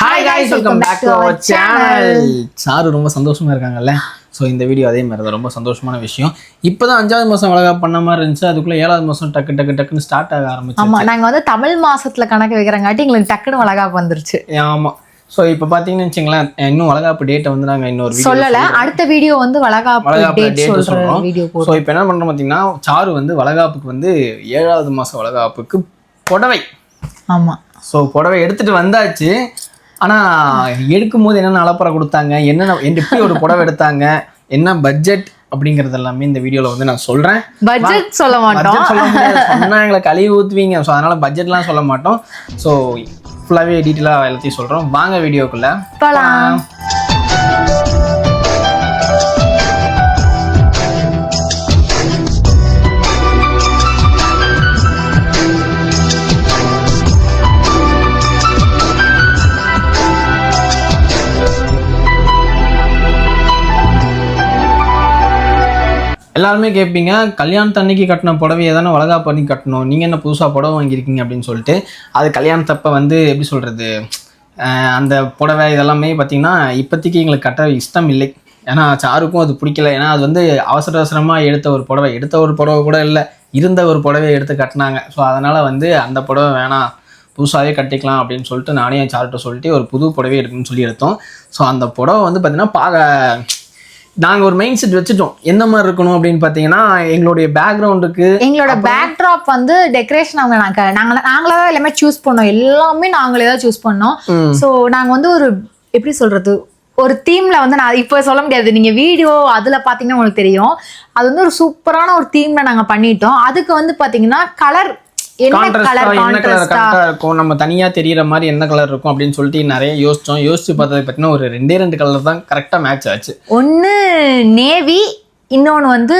Hi guys welcome back to our channel sir ரொம்ப சந்தோஷமா இருக்காங்கல்ல? ஸோ இந்த வீடியோ அதே மாதிரி தான். ரொம்ப சந்தோஷமான விஷயம். இப்போதான் அஞ்சாவது மாதம் அழகா பண்ண மாதிரி இருந்துச்சு. அதுக்குள்ள ஏழாவது மாதம் டக்கு டக்கு டக்குன்னு ஸ்டார்ட் ஆக ஆரம்பிச்சு ஆமா நாங்க வந்து தமிழ் மாசத்துல கணக்கு வைக்கிறங்காட்டி எங்களுக்கு டக்குனு வளகாப்பு வந்துருச்சு. ஆமா. ஸோ இப்போ பார்த்தீங்கன்னு வச்சுங்களேன் இன்னும் வளகாப்பு டேட்டை வந்து நாங்கள் இன்னொரு சொல்லல அடுத்த வீடியோ வந்து வளகாப்பு டேட் வீடியோ ஸோ இப்போ என்ன பண்றோம் பார்த்தீங்கன்னா சாரு வந்து வளகாப்புக்கு வந்து ஏழாவது மாதம் வளகாப்புக்கு புடவை. ஆமா. ஸோ புடவை எடுத்துட்டு வந்தாச்சு. ஆனா எடுக்கும் போது என்னென்ன அலப்பறை கொடுத்தாங்க என்னென்ன எப்படி ஒரு புடவை எடுத்தாங்க என்ன பட்ஜெட் அப்படிங்கறது எல்லாமே இந்த வீடியோல வந்து நான் சொல்றேன். பட்ஜெட் சொல்ல மாட்டோம். சொன்னா எங்களை கழுவி ஊத்துவீங்க. ஸோ அதனால பட்ஜெட்லாம் சொல்ல மாட்டோம். ஸோ ஃபுல்லாகவே டீட்டெயிலாக எல்லாத்தையும் சொல்றோம். வாங்க வீடியோக்குள்ள. எல்லாருமே கேட்பீங்க கல்யாணத்து அன்னைக்கு கட்டின புடவையை தானே வளகா பண்ணி கட்டணும் நீங்கள் என்ன புதுசாக புடவை வாங்கியிருக்கீங்க அப்படின்னு சொல்லிட்டு அது கல்யாணத்தப்ப வந்து எப்படி சொல்கிறது அந்த புடவை இதெல்லாமே பார்த்தீங்கன்னா இப்போதைக்கு எங்களுக்கு கட்ட இஷ்டம் இல்லை. ஏன்னா சாருக்கும் அது பிடிக்கல. ஏன்னா அது வந்து அவசர அவசரமாக எடுத்த ஒரு புடவை. எடுத்த ஒரு புடவை கூட இல்லை இருந்த ஒரு புடவையை எடுத்து கட்டினாங்க. ஸோ அதனால் வந்து அந்த புடவை வேணாம் புதுசாகவே கட்டிக்கலாம் அப்படின்னு சொல்லிட்டு நானே என் சார்கிட்ட சொல்லிட்டு ஒரு புது புடவை எடுக்கணும்னு சொல்லி எடுத்தோம். ஸோ அந்த புடவை வந்து பார்த்திங்கன்னா பார்க்க நாங்கள் ஒரு மைண்ட் செட் வச்சுட்டோம். எந்த மாதிரி இருக்கணும் அப்படின்னு பார்த்தீங்கன்னா எங்களுடைய பேக்ரவுண்டுக்கு எங்களோட பேக்ட்ராப் வந்து டெக்கரேஷன் அவங்க நாங்க நாங்க நாங்களே தான் எல்லாமே சூஸ் பண்ணோம். எல்லாமே நாங்களே தான் சூஸ் பண்ணோம். ஸோ நாங்க வந்து ஒரு எப்படி சொல்றது? ஒரு தீம்ல வந்து நான் இப்போ சொல்ல முடியாது. நீங்க வீடியோ அதுல பாத்தீங்கன்னா உங்களுக்கு தெரியும். அது வந்து ஒரு சூப்பரான ஒரு தீம்ல நாங்க பண்ணிட்டோம். அதுக்கு வந்து பாத்தீங்கன்னா கலர் என்ன கலர் கான்ட்ராஸ்டா இருக்கும்? நம்ம தனியாக தெரியிற மாதிரி என்ன கலர் இருக்கும் அப்படின்னு சொல்லிட்டு நிறைய யோசிச்சோம். யோசிச்சு பார்த்தது பார்த்தீங்கன்னா ஒரு ரெண்டே ரெண்டு கலர் தான் கரெக்டாக மேட்ச் ஆச்சு. ஒன்னு நேவி இன்னொன்னு வந்து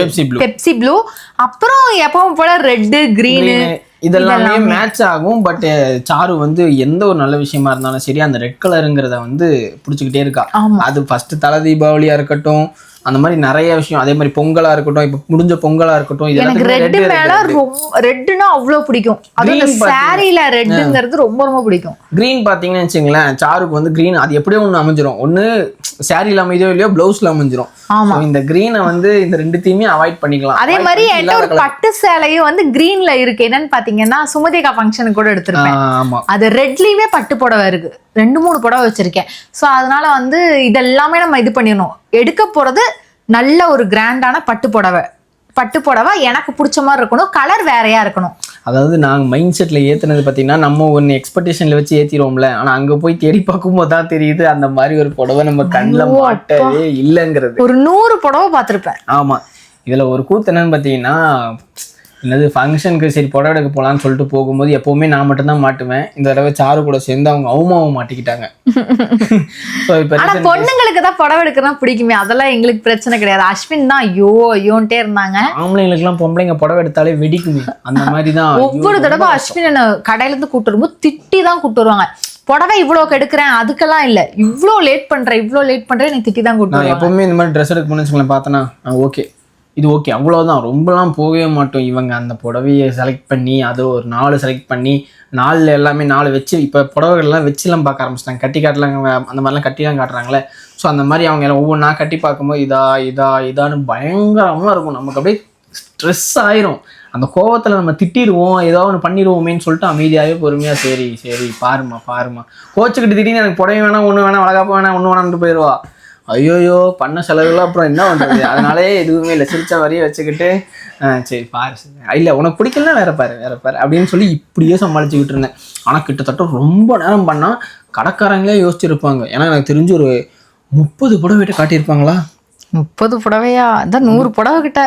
பெப்சி ப்ளூ பெப்சி ப்ளூ அப்புறம் எப்பவும் போல ரெட்டு கிரீனு இதெல்லாமே மேட்ச் ஆகும். பட் சாரு வந்து எந்த ஒரு நல்ல விஷயமா இருந்தாலும் சரி அந்த ரெட் கலருங்கிறத வந்து பிடிச்சிக்கிட்டே இருக்கா. அது ஃபர்ஸ்ட் தலை தீபாவளியா இருக்கட்டும் அந்த மாதிரி நிறைய விஷயம். அதே மாதிரி பொங்கலா இருக்கட்டும் இப்ப முடிஞ்ச பொங்கலா இருக்கட்டும் எனக்கு red மேல ரெட்டுனா அவ்வளவு பிடிக்கும். அதுவும் சாரியில ரெட்டுங்கிறது ரொம்ப ரொம்ப பிடிக்கும். கிரீன் பாத்தீங்கன்னு வச்சுங்களேன் சாருக்கு வந்து கிரீன் அது எப்படியோ ஒன்று அமைஞ்சிரும். ஒன்று சாரியில் அமைதியோ இல்லையோ பிளவுஸ்ல அமைஞ்சிரும். ஆமா. இந்த கிரீனை வந்து இந்த ரெண்டுத்தையுமே அவாய்ட் பண்ணிக்கலாம். அதே மாதிரி என்கிட்ட ஒரு. பட்டு சேலையும் வந்து கிரீன்ல இருக்கு. என்னன்னு பாத்தீங்கன்னா சுமதிகா ஃபங்க்ஷனுக்கு கூட எடுத்திருப்பேன். அது ரெட்லயுமே பட்டு புடவை இருக்கு. ரெண்டு மூணு புடவை வச்சிருக்கேன். ஸோ அதனால வந்து இதெல்லாமே நம்ம இது பண்ணிடணும். எடுக்க போறது நல்ல ஒரு கிராண்டான பட்டு புடவை. பட்டு புடவை எனக்கு பிடிச்ச மாதிரி இருக்கணும். கலர் வேறையா இருக்கணும். அதாவது நாங்கள் மைண்ட் செட்டில் ஏற்றுனது பார்த்தீங்கன்னா நம்ம ஒன்று எக்ஸ்பெக்டேஷனில் வச்சு ஏற்றிடுவோம்ல ஆனால் அங்கே போய் தேடி பார்க்கும்போது தான் தெரியுது அந்த மாதிரி ஒரு புடவை நம்ம கண்ணில் மாட்டவே இல்லைங்கிறது. ஒரு நூறு புடவை பார்த்திருப்பேன். ஆமாம் இதில் ஒரு கூத்து என்னன்னு பார்த்தீங்கன்னா என்னது ஃபங்க்ஷனுக்கு சரி புடவை எடுக்க போகலான்னு சொல்லிட்டு போகும்போது எப்போவுமே நான் மட்டும்தான் மாட்டுவேன். இந்த தடவை சாரு கூட சேர்ந்து அவங்க அவமாவும் மாட்டிக்கிட்டாங்க. ஸோ இப்போ பொண்ணுங்களுக்கு தான் புடவை எடுக்கிறதா பிடிக்குமே. அதெல்லாம் எங்களுக்கு பிரச்சனை கிடையாது. அஸ்வின் தான் ஐயோ ஐயோன்ட்டே இருந்தாங்க. ஆம்பளைங்களுக்குலாம் பொம்பளைங்க புடவை எடுத்தாலே வெடிக்குமே. அந்த மாதிரி தான் ஒவ்வொரு தடவை அஸ்வின் என்ன கடையில இருந்து கூட்டு வரும்போது திட்டி தான் கூட்டு வருவாங்க. புடவை இவ்வளவு எடுக்கிறேன் அதுக்கெல்லாம் இல்ல. இவ்ளோ லேட் பண்றேன் இவ்ளோ லேட் பண்றேன் எனக்கு திட்டி தான் கூட்டு எப்பவுமே இந்த மாதிரி ட்ரெஸ் எடுக்க வச்சுக்கோங்களேன் பார்த்தேன்னா ஓகே இது ஓகே அவ்வளோதான் ரொம்பலாம் போகவே மாட்டோம் இவங்க. அந்த புடவையை செலக்ட் பண்ணி அதை ஒரு நாலு செலக்ட் பண்ணி நாலில் எல்லாமே நாலு வச்சு இப்போ புடவைகள்லாம் வச்சுலாம் பார்க்க ஆரம்பிச்சிட்டாங்க. கட்டி காட்டலாம் அந்த மாதிரிலாம் கட்டிலாம் காட்டுறாங்களே. ஸோ அந்த மாதிரி அவங்க எல்லாம் ஒவ்வொன்றா கட்டி பார்க்கும்போது இதா இதா இதான்னு பயங்கரமாக இருக்கும். நமக்கு அப்படியே ஸ்ட்ரெஸ் ஆயிரும். அந்த கோவத்தில் நம்ம திட்டிடுவோம் ஏதோ ஒன்று பண்ணிடுவோமேன்னு சொல்லிட்டு அமைதியாகவே பொறுமையாக சரி சரி பாருமா பாருமா கோச்சுக்கிட்டு திடீர்னு எனக்கு புடவை வேணாம் ஒன்று வேணாம் வளகாப்பு வேணாம் ஒன்று வேணாம்னு போயிடுவா ஐயோயோ பண்ண செலவுலாம் அப்புறம் என்ன பண்ணுறது அதனாலே எதுவுமே இல்லை. சிரிச்ச மாதிரியே வச்சுக்கிட்டு சரி பாரு இல்லை உனக்கு பிடிக்கலனா வேற பாரு வேற பாரு அப்படின்னு சொல்லி இப்படியே சமாளிச்சுக்கிட்டு இருந்தேன். ஆனால் கிட்டத்தட்ட ரொம்ப நேரம் பண்ணால் கடைக்காரங்களே யோசிச்சிருப்பாங்க. ஏன்னா எனக்கு தெரிஞ்சு ஒரு முப்பது புடவை கிட்ட காட்டியிருப்பாங்களா? முப்பது புடவையா? அதான் நூறு புடவை கிட்ட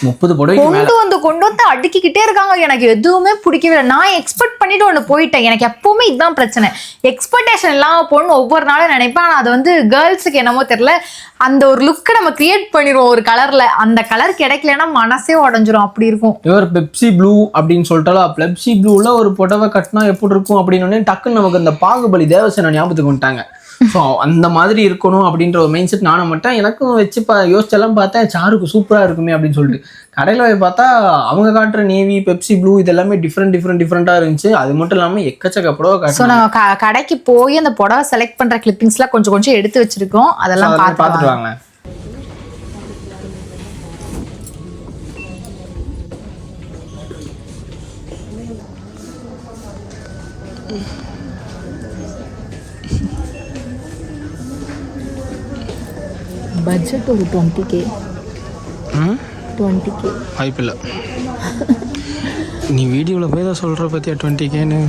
முப்பது மேல. கொண்டு வந்து கொண்டு வந்து அடுக்கிக்கிட்டே இருக்காங்க. எனக்கு எதுவுமே பிடிக்கவே இல்லை. நான் எக்ஸ்பெக்ட் பண்ணிட்டு ஒன்று போயிட்டேன். எனக்கு எப்பவுமே இதுதான் பிரச்சனை. எக்ஸ்பெக்டேஷன் இல்லாம போகணும்னு ஒவ்வொரு நாளும் நினைப்பேன். ஆனா அது வந்து கேர்ள்ஸுக்கு என்னமோ தெரியல. அந்த ஒரு லுக்கை நம்ம கிரியேட் பண்ணிடுவோம் ஒரு கலர்ல அந்த கலர் கிடைக்கலன்னா மனசே உடஞ்சிரும். அப்படி இருக்கும். இவர் பெப்சி ப்ளூ அப்படின்னு சொல்லிட்டாலும் பெப்சி ப்ளூல ஒரு புடவை கட்டினா எப்படி இருக்கும்? அப்படின்னு டக்குன்னு நமக்கு அந்த பாகுபலி தேவசேனா ஞாபகத்துக்கு வந்துட்டாங்க. ஸோ அந்த மாதிரி இருக்கணும் அப்படின்ற ஒரு மைண்ட் செட் நானும் மட்டும் எனக்கும் வச்சு பா யோசிச்செல்லாம் பார்த்தேன் சாருக்கு சூப்பராக இருக்குமே அப்படின்னு சொல்லிட்டு. கடையில் போய் பார்த்தா அவங்க காட்டுற நேவி பெப்சி ப்ளூ இதெல்லாமே டிஃப்ரெண்ட் டிஃப்ரெண்ட் டிஃப்ரெண்ட்டாக இருந்துச்சு. அது மட்டும் இல்லாமல் எக்கச்சக்க புடவை ஸோ க கடைக்கு போய் அந்த புடவை செலக்ட் பண்ற கிளிப்பிங்ஸ்லாம் கொஞ்சம் கொஞ்சம் எடுத்து வச்சிருக்கோம். அதெல்லாம் பார்த்து பார்த்துட்டு வாங்க. பட்ஜெட் ஒரு டுவெண்ட்டி கே டுவெண்ட்டி கே வாய்ப்பில்லை. நீ வீடியோவில் போய் தான் சொல்கிற பற்றியா டுவெண்ட்டி கேன்னு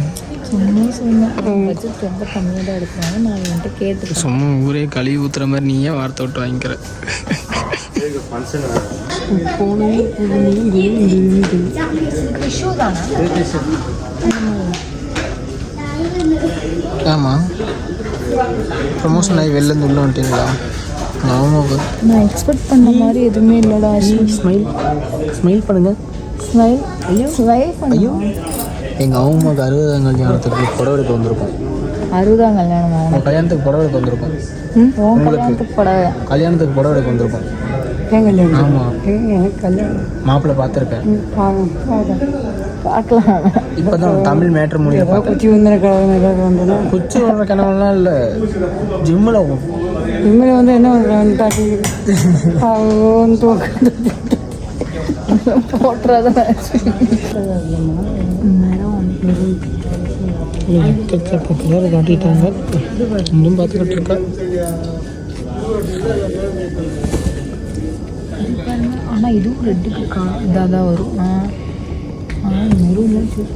சும்மா சொன்னேன் பட்ஜெட் ரொம்ப கம்மியாக தான் எடுக்கிறாங்க. நான் வந்துட்டு கேட்டுருக்கேன் சும்மா ஊரே கழுவி ஊத்துற மாதிரி நீயே வார்த்தை விட்டு வாங்கிக்கிற. ஆமாம் ப்ரமோஷன் ஆகி வெளிலேருந்து உள்ளே வந்துட்டீங்களா? ஆமாம் நான் எக்ஸ்பெக்ட் பண்ண மாதிரி எதுவுமே இல்லைடா ஸ்மைல் ஸ்மைல் பண்ணுங்க. ஸ்மைல் ஐயோ. ஸ்மைல் ஐயோ. எங்கள் அம்மாவுக்கு அறுபதாம் கல்யாணத்துக்கு புடவை எடுக்க வந்திருக்கோம். அறுபதாம் கல்யாணம்? உங்கள் கல்யாணத்துக்கு புடவை எடுக்க வந்திருக்கோம் கல்யாணத்துக்கு படவை. கல்யாணத்துக்கு புடவை எடுக்க வந்திருக்கோம் ஏன் கல்யாணம் ஆமாம் எனக்கு கல்யாணம். மாப்பிள்ளை பார்த்துருக்கேன். பார்க்கலாம். இப்போ தான் தமிழ் மேட்ரு மொழியை குச்சி வந்தன ஏதாவது வந்தனா குச்சி வர்ற கனவுலாம் இல்லை. ஜிம்மில் இனிமேல் வந்து என்ன பண்ணுறாங்க டாட்டி போட்டுறத எக்கச்சக்க கலர் காட்டிட்டாங்க இன்னும் பார்த்துக்கிட்டு இருக்கா ஆனால் இதுவும் ரெட்டுக்கு கா இதாக தான் வரும் மெரூன்லாம் சூஸ்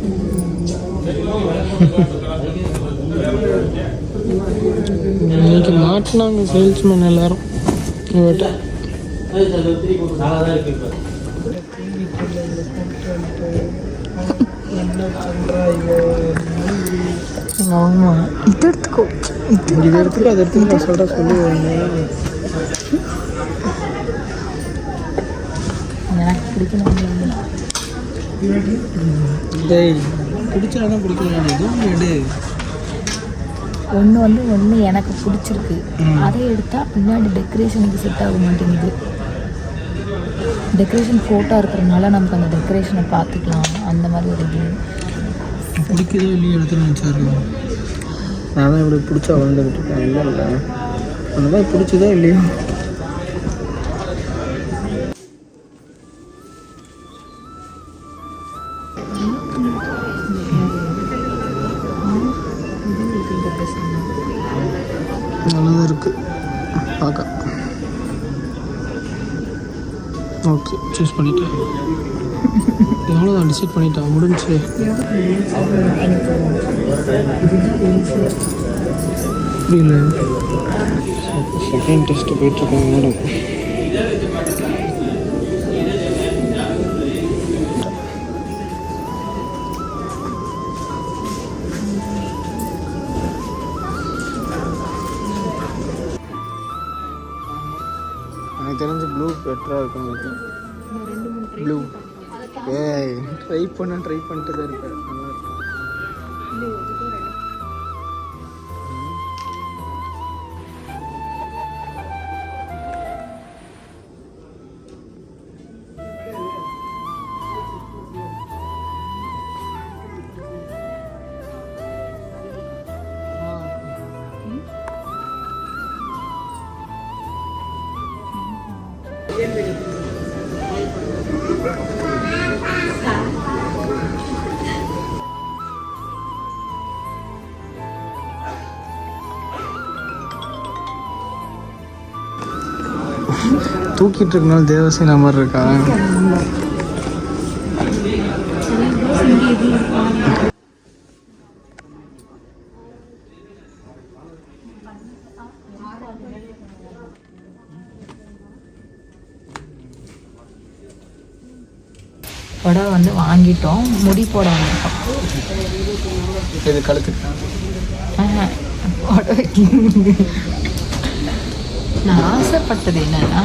இன்னைக்கு மாட்டினாங்க சேல்ஸ்மேன் எல்லாரும். இவட்ட ஆமாம் இது எடுத்துக்கோ. இது அதை நான் சொல்கிற சொல்லுவாங்க எனக்கு பிடிக்கணும். டேய் பிடிச்சாதான் பிடிக்கலாம் எதுவும் எடு ஒன்று வந்து ஒன்று எனக்கு பிடிச்சிருக்கு. அதை எடுத்தால் பின்னாடி டெக்கரேஷனுக்கு செட் ஆக மாட்டேங்குது. டெக்கரேஷன் ஃபோட்டோ இருக்கிறதுனால நமக்கு அந்த டெக்கரேஷனை பார்த்துக்கலாம். அந்த மாதிரி ஒரு இது. பிடிக்குதோ இல்லையோ எடுத்துன்னு நினச்சாரு நான் தான் இப்படி பிடிச்சா வளர்ந்துக்கிட்டு இருக்கேன். இல்லை இல்லை. அந்த மாதிரி பிடிச்சதோ இல்லையோ? சூஸ் பண்ணிட்டேன். எவ்வளோதான் டிசைட் பண்ணிட்டேன். முடிஞ்சு. புரியல. செகண்ட் டெஸ்ட் போயிட்டுருக்கோங்க மேடம். எனக்கு தெரிஞ்சு ப்ளூ பெட்டராக இருக்கும் எனக்கு. ப்ளூ ஏய் ட்ரை பண்ண ட்ரை பண்ணிட்டு தான் இருப்பேன். தூக்கிட்டு இருக்கனால தேவசேனா மாதிரி இருக்கா? வந்து வாங்கிட்டோம். முடி போட வந்திருக்கோம் இது கழுத்துக்கு புடவைக்கு நான் ஆசைப்பட்டது என்னன்னா?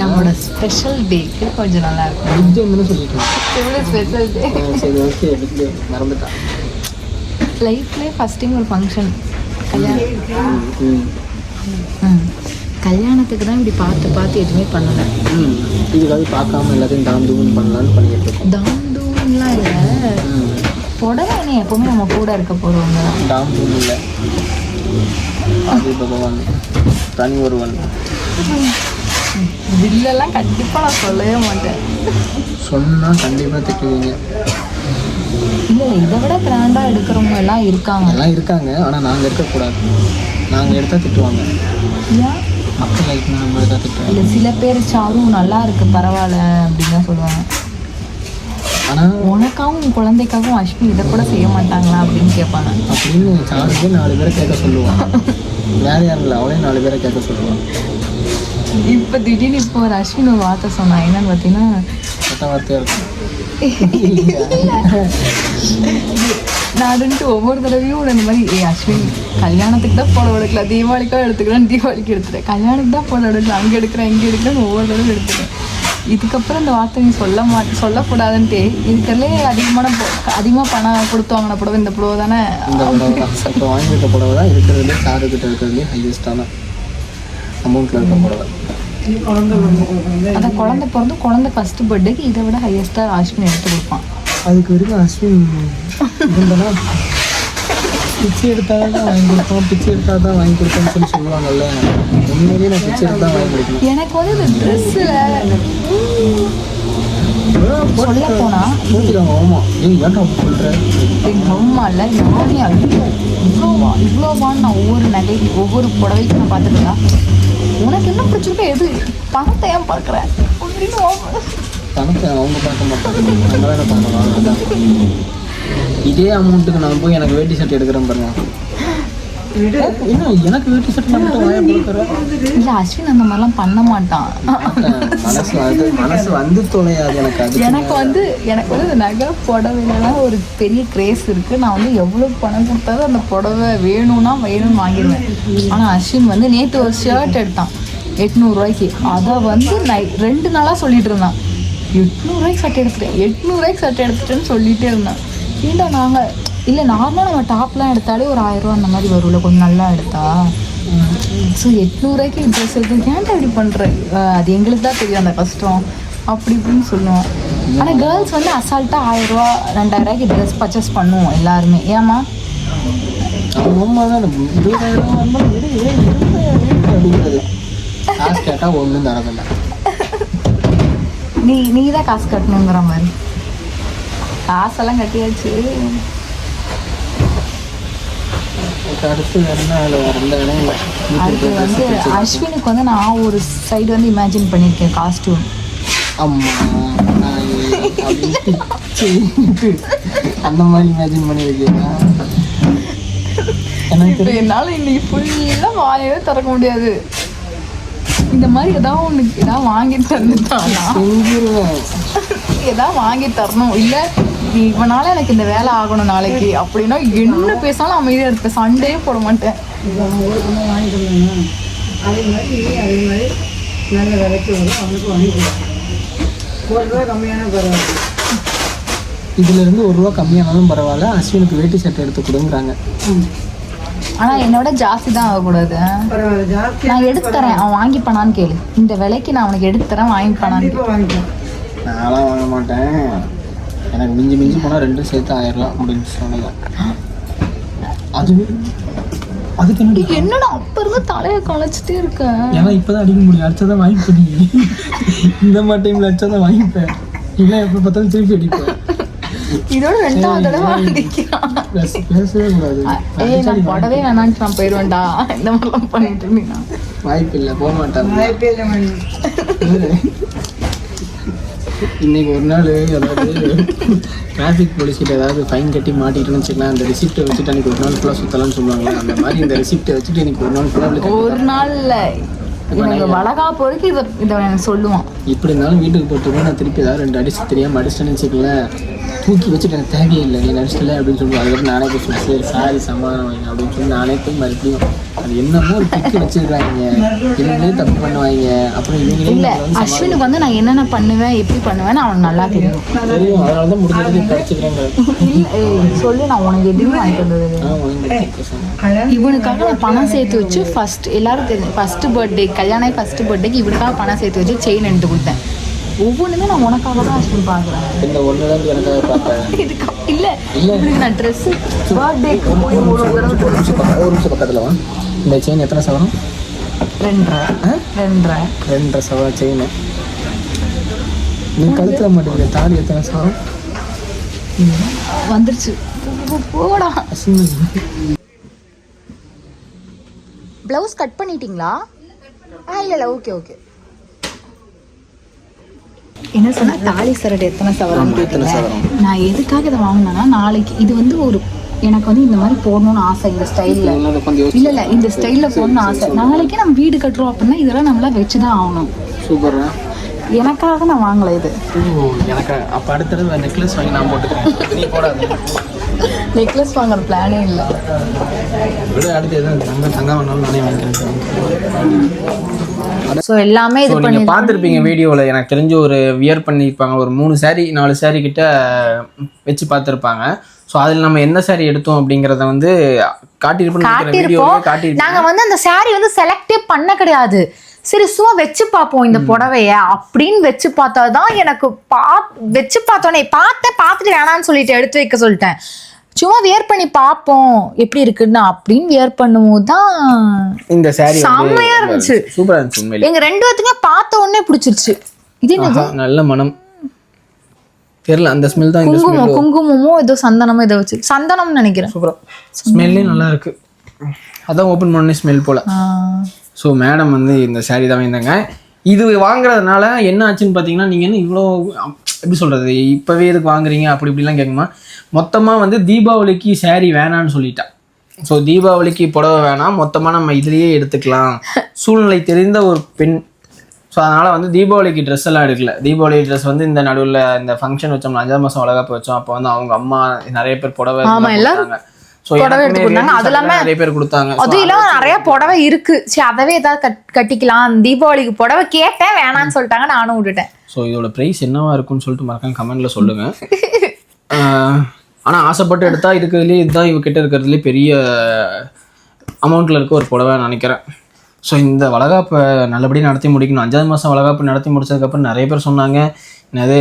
நம்மளோட ஸ்பெஷல் டேக்கு கொஞ்சம் நல்லா இருக்கும் நிஜம்னு சொல்லிட்டேன் எவ்வளோ ஸ்பெஷல் டே சரி ஓகே மறந்துட்டான். லைஃப்லேயே ஃபஸ்ட் டைம் ஒரு ஃபங்க்ஷன் கல்யாணம். கல்யாணத்துக்கு தான் இப்படி பார்த்து பார்த்து எதுவுமே பண்ணலை. இதுக்காக பார்க்காம எல்லாத்தையும் தாம் தூம் பண்ணலான்னு பண்ணிட்டு இருக்கோம். தாண்டூன்லாம் இல்லை. புடவை எப்பவுமே நம்ம கூட இருக்க போகிறவங்க தான். தாம் தூம் இல்லை. அது பகவான் தனி ஒருவன். பில்லெல்லாம் கண்டிப்பாக நான் சொல்லவே மாட்டேன். சொன்னால் கண்டிப்பாக திட்டுவீங்க. இல்லை இதை விட கிராண்டாக எடுக்கிறவங்க எல்லாம் இருக்காங்க. எல்லாம் இருக்காங்க ஆனால் நாங்கள் இருக்கக்கூடாது. நாங்கள் எடுத்தால் திட்டுவாங்க. ஏன் மக்கள் லைஃப் நம்ம எடுத்தால் திட்டுவாங்க. இல்லை சில பேர் சாரு நல்லா இருக்கு பரவாயில்ல அப்படின்னு தான் சொல்லுவாங்க. ஆனால் உனக்காகவும் உன் குழந்தைக்காகவும் அஸ்வினி இதை கூட செய்ய மாட்டாங்களா அப்படின்னு கேட்பாங்க. அப்படின்னு சாருக்கு நாலு பேரை கேட்க சொல்லுவான் வேற யாரும் இல்லை அவளே நாலு பேரை கேட்க சொல்லுவான் இப்போ திடீர்னு இப்போ ஒரு அஸ்வின் ஒரு வார்த்தை சொன்னான் என்னன்னு பார்த்தீங்கன்னா வார்த்தையாக இருக்கும். நாடுன்ட்டு ஒவ்வொரு தடவையும் இந்த மாதிரி ஏ அஸ்வின் கல்யாணத்துக்கு தான் போட எடுக்கலாம். தீபாவளிக்காக எடுத்துக்கிறேன் தீபாவளிக்கு எடுத்துட்டேன் கல்யாணத்துக்கு தான் போட எடுக்கலாம். அங்கே எடுக்கிறேன் இங்கே எடுக்கிறேன் ஒவ்வொரு தடவை எடுத்துக்கிறேன் இதுக்கப்புறம் இந்த வார்த்தை நீ சொல்ல மா சொல்லக்கூடாதுன்ட்டு. இருக்கிறதுலே அதிகமான பொ- அதிகமாக பணம் கொடுத்து வாங்கின புடவை இந்த புடவை தானே? இந்த புடவை தான். இப்போ வாங்கியிருக்க புடவை தான். இருக்கிறதுலே சாருக்கிட்ட இருக்கிறதுலே ஹையஸ்டான அமௌண்ட்டில் இருக்க புடவை. அதான் குழந்தை பிறந்து குழந்தை ஃபர்ஸ்ட் பர்த்டேக்கு இதை விட ஹையஸ்ட்டாக அஸ்வின் எடுத்து கொடுப்பான். அதுக்கு வரைக்கும் அஸ்வின் பிச்சை எடுத்தால் தான் வாங்கி கொடுப்போம். பிச்சை எடுத்தால் தான் வாங்கி கொடுப்போம்னு சொல்லி சொல்லுவாங்கல்ல. உண்மையிலேயே நான் பிச்சை எடுத்து தான் வாங்கி கொடுக்கணும் எனக்கு வந்து இந்த ட்ரெஸ்ஸில் சொல்ல மூச்சுக்காங்க ஆமாம் ஏய் ஏன்டா சொல்கிற எங்கள் அம்மா இல்லை. யாரையும் அவ்வளோ இவ்வளோவா இவ்வளோவான்னு நான் ஒவ்வொரு நகை ஒவ்வொரு புடவைக்கும் நான் பார்த்துருக்கா உனக்கு என்ன பிடிச்சிருக்கோ எது? பணத்தை ஏன் பார்க்குறேன் அப்படின்னு ஓ- பணத்தை அவங்க பார்க்க மாட்டாங்க. நம்ம தானே பார்க்கலாம் அதான் இதே அமௌண்ட்டுக்கு நான் போய் எனக்கு வேட்டி சட்டை எடுக்கிறேன் பாருங்க. எனக்கு வேட்டி நான் கொடுக்குறேன் இல்லை அஸ்வின் அந்த மாதிரிலாம் பண்ண மாட்டான். மனசு அது மனசு வந்து தொலையாது எனக்கு அது எனக்கு வந்து எனக்கு வந்து நகை புடவைலாம் ஒரு பெரிய கிரேஸ் இருக்குது நான் வந்து எவ்வளோ பணம் கொடுத்தாலும் அந்த புடவை வேணும்னா வேணும்னு வாங்கிடுவேன் ஆனால் அஸ்வின் வந்து நேற்று ஒரு ஷர்ட் எடுத்தான். எட்நூறுரூவாய்க்கு அதை வந்து நை ரெண்டு நாளாக சொல்லிட்டு இருந்தான். எட்நூறுவாய்க்கு சட்டை எடுத்துட்டேன். எட்நூறுவாய்க்கு சட்டை எடுத்துட்டேன்னு சொல்லிட்டே இருந்தான். ஏன்டா நாங்கள் இல்லை நார்மலாக நம்ம டாப்லாம் எடுத்தாலே ஒரு ஆயிரரூவா அந்த மாதிரி வரும்ல கொஞ்சம் நல்லா எடுத்தா? ஸோ எட்நூறுவாய்க்கு ட்ரெஸ் எடுத்து ஏன்டா இப்படி பண்ணுற அது எங்களுக்கு தான் தெரியும் அந்த கஷ்டம். அப்படி இப்படின்னு சொல்லுவோம். ஆனால் கேர்ள்ஸ் வந்து அசால்ட்டாக ஆயிரரூவா ரெண்டாயிரரூவாய்க்கு ட்ரெஸ் பர்ச்சேஸ் பண்ணுவோம் எல்லாருமே. ஏமா நீ நீ தான் காசு கட்டணுங்கிற மாதிரி. காசெல்லாம் கட்டியாச்சு. அடுத்து அடுத்து வந்து அஸ்வினுக்கு வந்து நான் ஒரு சைடு வந்து இமேஜின் பண்ணியிருக்கேன் காஸ்டியூம் அந்த மாதிரி இமேஜின் பண்ணியிருக்கீங்களா எனக்கு என்னால் இன்னைக்கு ஃபுல்லாக வாயவே திறக்க முடியாது. இந்த மாதிரி ஏதாவது ஒன்று ஏதாவது வாங்கி தந்துட்டானா ஏதாவது வாங்கி தரணும். இல்லை இவனால எனக்கு இந்த வேலை ஆகணும் நாளைக்கு அப்படின்னா என்ன பேசினாலும் அமைதியாக இருப்பேன். சண்டே போட மாட்டேன். வாங்கி அதே மாதிரி அதே மாதிரி நல்ல விலைக்கு வரும் அவனுக்கு வாங்கி கொடுங்க ஒரு ரூபா கம்மியான பரவாயில்ல இதுல இருந்து ஒரு ரூபா கம்மியானாலும் பரவாயில்ல. அஸ்வினுக்கு வேட்டி சட்டை எடுத்து கொடுங்குறாங்க. ஆனால் என்னோட ஜாஸ்தி தான் ஆகக்கூடாது. நான் எடுத்து தரேன் அவன் வாங்கிப்பானான்னு கேளு. இந்த விலைக்கு நான் அவனுக்கு எடுத்து தரேன் கேளு. கண்டிப்பாக வாங்கிக்கலாம் நான்லாம் வாங்க மாட்டேன். எனக்கு மிஞ்சி மிஞ்சி போனால் ரெண்டும் சேர்த்து ஆயிரலாம் அப்படின்னு சொன்னேன் அது அதுக்கு என்ன டேய், என்னடா அப்ப இருந்து தலையை களைச்சிட்டே இருக்க. ஏன்னா இப்போதான் அடிக்க முடியும். அடிச்சதான் வாங்கிப்படி இந்த மாதிரி டைமில் அடிச்சதான் வாங்கிப்பேன் இல்லை எப்போ பார்த்தாலும் திருப்பி அடிப்பேன் இதோட ரெண்டாவது தடவை அடிக்கிறான். பேச பேசவே கூடாது. ஏய் நான் போடவே வேணான்ட்டு நான் போயிடுவேன்டா. இந்த மாதிரிலாம் பண்ணிட்டு இருந்தீங்கன்னா வாய்ப்பு இல்லை போக மாட்டாங்க வாய்ப்பே இல்லை இன்னைக்கு ஒரு நாள் அதாவது டிராஃபிக் போலீஸ்கிட்ட ஏதாவது ஃபைன் கட்டி மாட்டிக்கிட்டோம்னு வச்சுக்கலாம் அந்த ரிசிப்ட்டை வச்சுட்டு அன்னைக்கு ஒரு நாள் ஃபுல்லாக சுற்றலாம்னு சொல்லுவாங்க அந்த மாதிரி இந்த ரிசிப்ட்டை வச்சுட்டு இன்னைக்கு ஒரு நாள் ஃபுல்லாக ஒரு நாள் வரைக்கும் இதை இதை சொல்லுவான். இப்படி இருந்தாலும் வீட்டுக்கு போட்டு நான் திருப்பி ஏதாவது ரெண்டு அடிச்சு தெரியாம அடிச்சுட்டேன்னு வச்சுக்கல தூக்கி வச்சுட்டு எனக்கு தேவையில்லை நீ அடிச்சிட்டல அப்படின்னு சொல்லி அதுக்கப்புறம் நானே போய் சொல்லி சரி சாரி சமாதானம் வைங்க அப்படின்னு சொல்லி நானே போய் மறுபடியும் அது என்னமோ ஒரு திக்கு வச்சிருக்காங்க. இவங்களே தப்பு பண்ணுவாங்க. அப்புறம் இவங்களே இல்ல அஸ்வினுக்கு வந்து நான் என்னென்ன பண்ணுவேன் எப்படி பண்ணுவேன்னு அவனுக்கு நல்லா தெரியும். தெரியும் அதனால தான் முடிஞ்சது ஏய், சொல்லு நான் உனக்கு எதுவுமே வாங்கி இவனுக்காக நான் பணம் சேர்த்து வச்சு ஃபர்ஸ்ட் எல்லாரும் தெரியும். ஃபர்ஸ்ட் பர்த்டே கல்யாணம் ஃபர்ஸ்ட் பர்த்டேக்கு இவனுக்காக பணம் சேர்த்து வச்சு செயின் எடுத்து கொடுத்தேன். ஒவ்வொன்றுமே நான் உனக்காக தான் அஸ்வின் பார்க்குறேன் இந்த ஒன்று தான் எனக்காக பார்த்தேன் இதுக்கு இல்ல இவனுக்கு நான் ட்ரெஸ் பர்த்டேக்கு போய் ஒரு தடவை ஒரு நிமிஷம் பக்கம் ஒரு நிமிஷம் பக்கத்தில் வா. இந்த செயின் எத்தனை சவரம்? ரெண்டரை. ரெண்டரை. ரெண்டரை சவரம் செயின் நீ கழுத்துல மாட்டேங்குது தாலி எத்தனை சவரம்? வந்துருச்சு. போடா. ப்ளவுஸ் கட் பண்ணிட்டீங்களா? ஆ இல்ல இல்ல ஓகே ஓகே என்ன சொன்னா தாலி சரடு எத்தனை சவரம் நான் எதுக்காக இதை வாங்கினேன்னா நாளைக்கு இது வந்து ஒரு எனக்கு வந்து இந்த மாதிரி போடணும்னு ஆசை இந்த ஸ்டைல்ல இல்ல இல்ல இந்த ஸ்டைல்ல போடணும்னு ஆசை. நாளைக்கு நம்ம வீடு கட்டுறோம் அப்படின்னா இதெல்லாம் நம்மளா வச்சுதான் ஆகணும். சூப்பரா எனக்காக நான் வாங்கல இது. எனக்கு அப்போ அடுத்த தடவை நெக்லஸ் வாங்கி நான் போட்டுக்கிறேன். நீ போடாத. நெக்லஸ் வாங்குற பிளானே இல்லை. விட அடுத்து எதுவும் தங்க தங்க வேணாலும் நானே வாங்கிக்கிறேன். ஸோ எல்லாமே இது நீங்கள் பார்த்துருப்பீங்க வீடியோவில் எனக்கு தெரிஞ்சு ஒரு வியர் பண்ணியிருப்பாங்க. ஒரு மூணு saree நாலு saree கிட்ட வச்சு பார்த்துருப்பாங்க. ஸோ அதில் நம்ம என்ன saree எடுத்தோம் அப்படிங்கிறத வந்து காட்டியிருப்போம் காட்டியிருப்போம். வீடியோவில் காட்டியிருப்போம் நாங்க வந்து அந்த saree வந்து செலக்டே பண்ண கிடையாது. சரி சும்மா வச்சு பார்ப்போம் இந்த புடவைய அப்படின்னு வச்சு பார்த்தாதான் எனக்கு பா வச்சு பார்த்தோன்னே பார்த்தேன் பார்த்துட்டு வேணாம்னு சொல்லிட்டு எடுத்து வைக்க சொல்லிட்டேன். சும்மா வியர் பண்ணி பார்ப்போம் எப்படி இருக்குன்னு அப்படின்னு வியர் பண்ணும்போது தான் இந்த saree செம்மையா இருந்துச்சு. சூப்பராக இருந்துச்சு எங்க ரெண்டு பேத்துக்குமே பார்த்த உடனே பிடிச்சிருச்சு. இது என்ன ஆஹா, நல்ல மனம். தெரியல அந்த ஸ்மெல் தான் குங்குமம் குங்குமமோ ஏதோ சந்தனமோ ஏதோ வச்சு சந்தனம்னு நினைக்கிறேன். சூப்பராக ஸ்மெல்லே நல்லா இருக்கு. அதான் ஓப்பன் பண்ணி ஸ்மெல் போல. ஸோ மேடம் வந்து இந்த saree தான் வாங்கியிருந்தாங்க. இது வாங்குறதுனால என்ன ஆச்சுன்னு பார்த்தீங்கன்னா நீங்கள் என்ன இவ்வளோ எப்படி சொல்கிறது இப்போவே இதுக்கு வாங்குறீங்க? அப்படி இப்படிலாம் கேட்குமா மொத்தமாக வந்து தீபாவளிக்கு saree வேணான்னு சொல்லிட்டேன் ஸோ தீபாவளிக்கு புடவை வேணாம். மொத்தமாக நம்ம இதுலேயே எடுத்துக்கலாம். சூழ்நிலை தெரிந்த ஒரு பெண். ஸோ அதனால் வந்து தீபாவளிக்கு ட்ரெஸ் எல்லாம் எடுக்கல. தீபாவளி ட்ரெஸ் வந்து இந்த நடுவில் இந்த ஃபங்க்ஷன் வச்சோம் அஞ்சாம் மாதம் வளகாப்பு வச்சோம். அப்போ வந்து அவங்க அம்மா நிறைய பேர் புடவை புடவை எடுத்து கொடுத்தாங்க. அது இல்லாம- நிறைய பேர் கொடுத்தாங்க. அதுவும் இல்லாம நிறைய புடவை இருக்கு. சரி அதவே ஏதாவது கட் கட்டிக்கலாம். தீபாவளிக்கு புடவை கேட்டேன் வேணாம்னு சொல்லிட்டாங்க நானும் விட்டுட்டேன். ஸோ இதோட ப்ரைஸ் என்னவா இருக்கும்னு சொல்லிட்டு மறக்காம கமெண்ட்ல சொல்லுங்க. ஆனால் ஆசைப்பட்டு எடுத்தா இருக்கிறதுலே இதுதான் இவகிட்ட இருக்கிறதுலே பெரிய அமௌண்ட்டில் இருக்க ஒரு புடவை நினைக்கிறேன். ஸோ இந்த வளகாப்பை நல்லபடியாக நடத்தி முடிக்கணும். அஞ்சாவது மாதம் வளகாப்பு நடத்தி முடிச்சதுக்கப்புறம் நிறைய பேர் சொன்னாங்க என்னது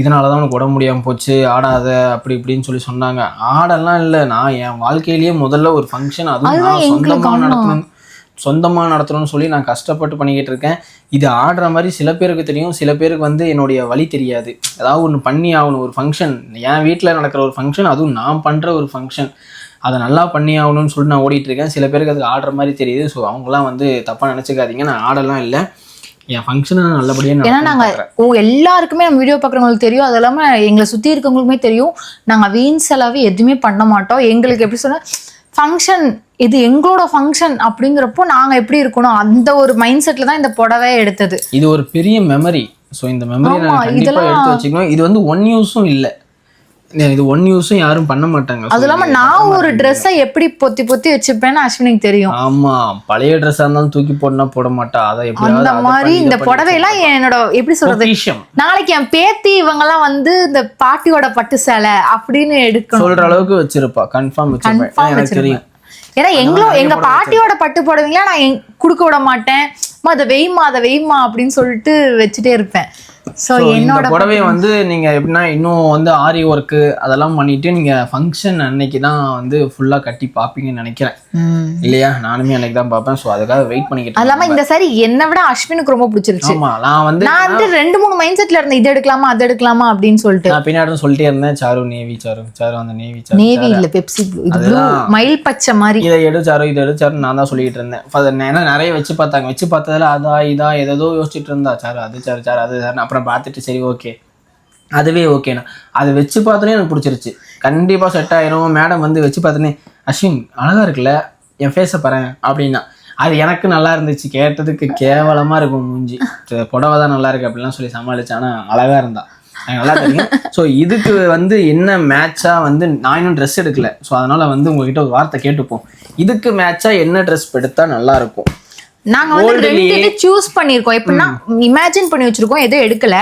இதனால தான் உனக்கு உடம்பு முடியாமல் போச்சு ஆடாத அப்படி இப்படின்னு சொல்லி சொன்னாங்க. ஆடெல்லாம் இல்லை நான் என் வாழ்க்கையிலேயே முதல்ல ஒரு ஃபங்க்ஷன் அதுவும் நான் சொந்தமாக. நடத்தணும் சொந்தமாக நடத்தணும்னு சொல்லி நான் கஷ்டப்பட்டு பண்ணிக்கிட்டு இருக்கேன். இது ஆடுற மாதிரி சில பேருக்கு தெரியும் சில பேருக்கு வந்து என்னுடைய வழி தெரியாது. ஏதாவது ஒன்று பண்ணி ஆகணும் ஒரு ஃபங்க்ஷன் என் வீட்டில் நடக்கிற ஒரு ஃபங்க்ஷன் அதுவும் நான் பண்ணுற ஒரு ஃபங்க்ஷன் அதை நல்லா பண்ணி ஆகணும்னு சொல்லி நான் ஓடிட்டு இருக்கேன். சில பேருக்கு அது ஆடுற மாதிரி தெரியுது. ஸோ அவங்களாம் வந்து தப்பாக நினச்சிக்காதீங்க. நான் ஆடலாம் இல்லை. என் ஃபங்க்ஷனை நல்லபடியாக ஏன்னா நான் நாங்க ஓ எல்லாருக்குமே நம்ம வீடியோ பார்க்குறவங்களுக்கு தெரியும். அது இல்லாம எங்களை சுத்தி இருக்கவங்களுக்குமே தெரியும். நாங்க வீண் செலவு எதுவுமே பண்ண மாட்டோம். எங்களுக்கு எப்படி சொன்னா ஃபங்க்ஷன் இது எங்களோட ஃபங்க்ஷன் அப்படிங்கிறப்போ நாங்க எப்படி இருக்கணும்? அந்த ஒரு மைண்ட் செட்ல தான் இந்த புடவை எடுத்தது. இது ஒரு பெரிய மெமரி ஸோ இந்த மெமரி இதெல்லாம் எடுத்து வச்சுக்கணும். இது வந்து ஒன் யூஸும் இல்லை. இது ஒன் யூஸும் யாரும் பண்ண மாட்டாங்க. அது இல்லாம நான் ஒரு ட்ரெஸ்ஸை எப்படி பொத்தி பொத்தி வச்சுப்பேன்னு அஸ்வினிக்கு தெரியும். ஆமா பழைய ட்ரெஸ்ஸா இருந்தாலும் தூக்கி போடனா போட மாட்டா. அதை எப்படியாவது அந்த மாதிரி இந்த பண்ணி புடவையெல்லாம் என்னோட எப்படி சொல்றது? பொக்கிஷம். நாளைக்கு என் பேத்தி இவங்கெல்லாம் வந்து இந்த பாட்டியோட பட்டு சேலை அப்படின்னு எடுக்கணும். சொல்ற அளவுக்கு வச்சிருப்பா. கன்ஃபார்ம் எனக்கு வச்சிருப்பேன். தெரியும். ஏன்னா எங்களோ எங்க பாட்டியோட பட்டு புடவைங்களா? நான் கொடுக்க விட மாட்டேன். அதை வெய்மா அதை வெய்மா அப்படின்னு சொல்லிட்டு வச்சுட்டே இருப்பேன். இந்த என்னோட புடவைய வந்து நீங்க எப்படின்னா இன்னும் வந்து ஆரி ஒர்க்கு அதெல்லாம் பண்ணிட்டு நீங்க ஃபங்க்ஷன் அன்னைக்கு தான் வந்து ஃபுல்லா கட்டி பாப்பீங்கன்னு நினைக்கிறேன். இல்லையா? நானுமே அன்னைக்கு தான் பார்ப்பேன். ஸோ அதுக்காக வெயிட் பண்ணிக்கிட்டு அது இல்லாம இந்த சாரி என்னை விட அஸ்வினுக்கு ரொம்ப பிடிச்சிருச்சு. நான் வந்து நான் வந்து ரெண்டு மூணு மைண்ட் செட்ல இருந்தேன். இது எடுக்கலாமா அது எடுக்கலாமா அப்படின்னு சொல்லிட்டு. நான் பின்னாடி சொல்லிட்டே இருந்தேன். Sir navy sir. சாரு அந்த நேவி சாரு நேவி இல்ல பெப்சி இது மயில் பச்சை மாதிரி. இதை எடுச்சாரோ இதை எடுச்சாரோ நான் தான் சொல்லிட்டு இருந்தேன். ஏன்னா நிறைய வச்சு பார்த்தாங்க. வச்சு பார்த்ததுல அதா இதா ஏதோ யோசிச்சுட்டு இருந்தா சார் அது சார் சார் அது சார் அப்புறம் பார்த்துட்டு சரி ஓகே அதுவே ஓகேண்ணா அது வச்சு பார்த்தோன்னே எனக்கு பிடிச்சிருச்சு. கண்டிப்பாக செட் ஆயிரும். மேடம் வந்து வச்சு பார்த்தோன்னே அஸ்வின் அழகாக இருக்குல்ல? என் ஃபேஸை பாரு அப்படின்னா. அது எனக்கு நல்லா இருந்துச்சு. கேட்டதுக்கு கேவலமாக இருக்கும் மூஞ்சி. புடவை தான் நல்லா இருக்கு அப்படிலாம் சொல்லி சமாளிச்சு ஆனால் அழகாக இருந்தா. நல்லா தெரியும். ஸோ இதுக்கு வந்து என்ன மேட்சாக வந்து நான் இன்னும் ட்ரெஸ் எடுக்கல. ஸோ அதனால் வந்து உங்ககிட்ட ஒரு வார்த்தை கேட்டுப்போம். இதுக்கு மேட்சாக என்ன ட்ரெஸ் எடுத்தால் நல்லாயிருக்கும் நாங்க வந்து ரெண்டு சூஸ் பண்ணிருக்கோம் எப்படின்னா இமேஜின் பண்ணி வச்சிருக்கோம். எதுவும் எடுக்கல.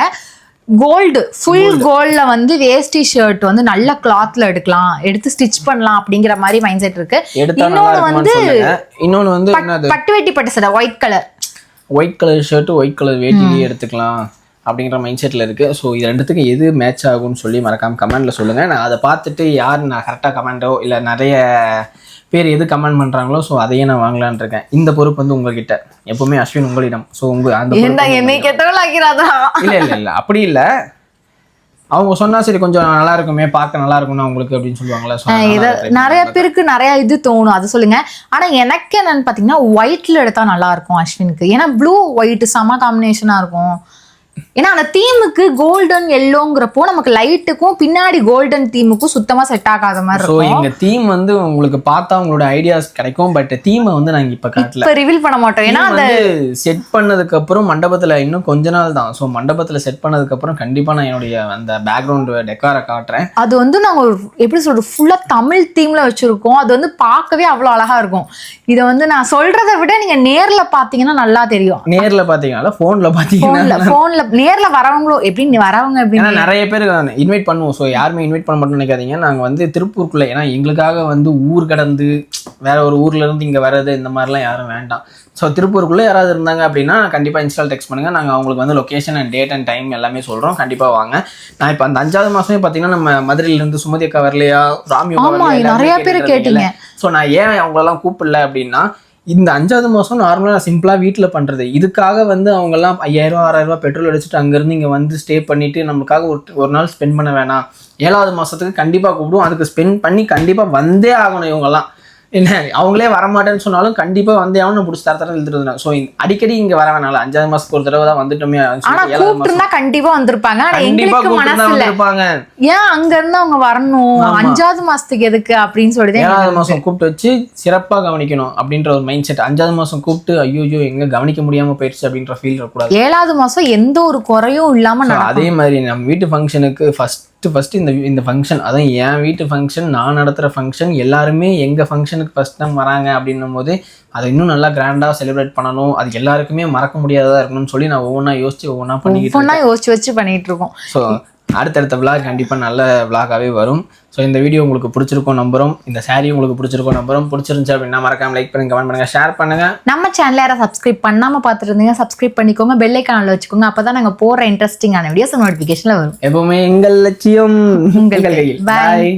கோல்டு ஃபுல் கோல்ட்ல வந்து வேஷ்டி ஷர்ட் வந்து நல்ல கிளாத்ல எடுக்கலாம். எடுத்து ஸ்டிச் பண்ணலாம் அப்படிங்கிற மாதிரி மைண்ட் செட் இருக்கு இருக்குமான்னு வந்து இன்னொன்னு வந்து பட்டு வெட்டி பட்டு சட்டை white colour white colour shirt white colour வேட்டிலேயே எடுத்துக்கலாம் அப்படிங்கிற மைண்ட் செட்டில் இருக்குது ஸோ இது ரெண்டுத்துக்கு எது மேட்ச் ஆகும்னு சொல்லி மறக்காம கமெண்ட்டில் சொல்லுங்கள் நான் அதை பார்த்துட்டு யார் நான் கரெக்டாக கமெண்டோ இல்லை நிறைய பேர் எது கமெண்ட் பண்ணுறாங்களோ ஸோ அதையே நான் வாங்கலான்னு இருக்கேன். இந்த பொறுப்பு வந்து உங்ககிட்ட. எப்பவுமே அஸ்வின் உங்களிடம். ஸோ உங்க அந்த என்ன என்னை கெட்டவள் ஆக்கிறாதா இல்லை இல்லை இல்லை. அப்படி இல்லை. அவங்க சொன்னா சரி கொஞ்சம் நல்லா இருக்குமே பார்க்க நல்லா இருக்கும்னா உங்களுக்கு அப்படின்னு சொல்லுவாங்களா நிறைய பேருக்கு நிறைய இது தோணும் அது சொல்லுங்க. ஆனா எனக்கு என்னன்னு பாத்தீங்கன்னா ஒயிட்ல எடுத்தா நல்லா இருக்கும் அஸ்வினுக்கு. ஏன்னா ப்ளூ ஒயிட் செம காம்பினேஷனா இருக்கும். ஏன்னா அந்த தீமுக்கு கோல்டன் எல்லோங்கிறப்போ நமக்கு லைட்டுக்கும் பின்னாடி கோல்டன் தீமுக்கும் சுத்தமா செட் ஆகாத மாதிரி ஸோ இருக்கும். எங்கள் தீம் வந்து உங்களுக்கு பார்த்தா உங்களோட ஐடியாஸ் கிடைக்கும் பட் தீமை வந்து நாங்கள் இப்போ காட்டல. இப்ப ரிவீல் பண்ண மாட்டோம். ஏன்னா அந்த செட் பண்ணதுக்கு அப்புறம் மண்டபத்துல இன்னும் கொஞ்ச நாள் தான். ஸோ மண்டபத்துல செட் பண்ணதுக்கு அப்புறம் கண்டிப்பா நான் என்னுடைய அந்த பேக்ரவுண்ட் டெக்காரை காட்டுறேன். அது வந்து நாங்க ஒரு எப்படி சொல்றது ஃபுல்லா தமிழ் தீம்ல வச்சிருக்கோம். அது வந்து பார்க்கவே அவ்வளவு அழகா இருக்கும். இதை வந்து நான் சொல்றதை விட நீங்க நேர்ல பாத்தீங்கன்னா நல்லா தெரியும். நேர்ல பாத்தீங்கன்னா போன்ல போன்ல பாத்தீங்கன்னா போன்ல நேர்ல வரவங்களும் எப்படி நீ வரவங்க ஏன்னா எப்படி நிறைய பேர் இன்வைட் பண்ணுவோம். ஸோ யாருமே இன்வைட் பண்ண மாட்டோம்னு நினைக்காதீங்க. நாங்கள் வந்து திருப்பூருக்குள்ள ஏன்னா எங்களுக்காக வந்து ஊர் கடந்து வேற ஒரு ஊர்ல இருந்து இங்க வர்றது இந்த மாதிரிலாம் யாரும் வேண்டாம். ஸோ திருப்பூருக்குள்ள யாராவது இருந்தாங்க அப்படின்னா கண்டிப்பா இன்ஸ்டால் டெக்ஸ்ட் பண்ணுங்க. நாங்கள் அவங்களுக்கு வந்து location and date and time எல்லாமே சொல்றோம். கண்டிப்பா வாங்க. நான் இப்போ அந்த அஞ்சாவது மாசமே பார்த்தீங்கன்னா நம்ம மதுரையில இருந்து சுமதி அக்கா வரலையா ராமி ஆமா, நிறைய பேர் கேட்டீங்க. ஸோ நான் ஏன் அவங்களெல்லாம் கூப்பிடல அப்படின்னா இந்த அஞ்சாவது மாதம் நார்மலாக நான் சிம்பிளாக வீட்டில் பண்ணுறது இதுக்காக வந்து அவங்கெல்லாம் ஐயாயிரம் ஆறாயிரம் பெட்ரோல் அடிச்சுட்டு அங்கேருந்து இங்கே வந்து ஸ்டே பண்ணிவிட்டு நமக்காக ஒரு ஒரு நாள் ஸ்பெண்ட் பண்ண வேணாம். ஏழாவது மாதத்துக்கு கண்டிப்பாக கூப்பிடுவோம். அதுக்கு ஸ்பெண்ட் பண்ணி கண்டிப்பாக வந்தே ஆகணும் இவங்கெல்லாம். என்ன அவங்களே வரமாட்டேன்னு சொன்னாலும் கண்டிப்பாக வந்தே ஆகணும் பிடிச்சி தர தர இழுத்துட்டு இருந்தாங்க ஸோ அடிக்கடி இங்கே வர வேணாம்ல. அஞ்சாவது மாதத்துக்கு ஒரு தடவை தான் வந்துட்டோமே ஆனா சொல்லிட்டு ஏழாவது கூப்பிட்டு இருந்தா கண்டிப்பா வந்திருப்பாங்க. ஆனா எங்களுக்கு வந்திருப்பாங்க. ஏன் அங்க இருந்து அவங்க வரணும். அஞ்சாவது மாசத்துக்கு எதுக்கு அப்படின்னு சொல்லிட்டு ஏழாவது மாசம் கூப்பிட்டு வச்சு சிறப்பா கவனிக்கணும் அப்படின்ற ஒரு மைண்ட் செட் அஞ்சாவது மாசம் கூப்பிட்டு ஐயோ எங்க கவனிக்க முடியாம போயிடுச்சு அப்படின்ற ஃபீல் இருக்கக்கூடாது. ஏழாவது மாசம் எந்த ஒரு குறையும் இல்லாம அதே மாதிரி நம்ம வீட்டு ஃபங்க்ஷனுக்கு ஃபர்ஸ்ட் ஃபர்ஸ்ட் இந்த இந்த ஃபங்க்ஷன் அதான் என் வீட்டு ஃபங்க்ஷன் நான் நடத்துகிற ஃபங்க்ஷன் எல்லாருமே எங்கள் ஃபங்க்ஷனுக்கு ஃபர்ஸ்ட் டைம் வராங்க அப்படின்னும் போது அதை இன்னும் நல்லா கிராண்டாக செலிப்ரேட் பண்ணணும். அது எல்லாருக்குமே மறக்க முடியாததா இருக்கணும்னு சொல்லி நான் ஒவ்வொன்றா யோசிச்சு ஒவ்வொன்றா பண்ணிக்கிட்டு ஒவ்வொன்னா யோசிச்சு வச்சு பண்ணிட்டு இருக்கோம். ஸோ அடுத்தடுத்த விளாக் கண்டிப்பாக நல்ல விளாகாகவே வரும். ஸோ இந்த வீடியோ உங்களுக்கு பிடிச்சிருக்கும் நம்புறோம். இந்த saree உங்களுக்கு பிடிச்சிருக்கும் நம்புறோம். பிடிச்சிருந்துச்சு அப்படின்னா மறக்காம லைக் பண்ணுங்க கமெண்ட் பண்ணுங்க ஷேர் பண்ணுங்க. நம்ம சேனல் யாராவது சப்ஸ்கிரைப் பண்ணாம பார்த்துட்டு இருந்தீங்க சப்ஸ்கிரைப் பண்ணிக்கோங்க பெல் ஐக்கானில் வச்சுக்கோங்க. அப்பதான் நாங்க போற இன்ட்ரெஸ்டிங்கான வீடியோஸ் நோட்டிஃபிகேஷன்ல வரும். எப்பவுமே எங்கள் லட்சியம் உங்கள் கையில். பாய்